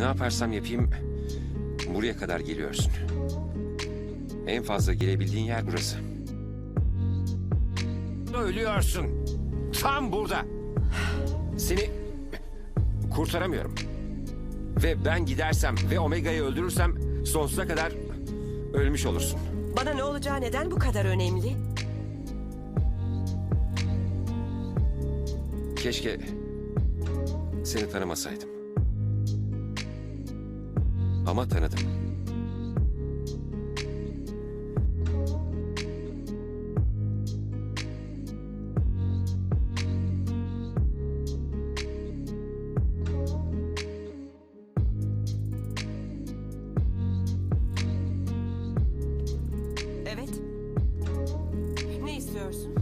Ne yaparsam yapayım buraya kadar geliyorsun. En fazla gelebildiğin yer burası. Ölüyorsun. Tam burada. Seni kurtaramıyorum. Ve ben gidersem ve Omega'yı öldürürsem sonsuza kadar ölmüş olursun. Bana ne olacağı neden bu kadar önemli? Keşke seni tanımasaydım. Ama tanıdım. Evet. Ne istiyorsun?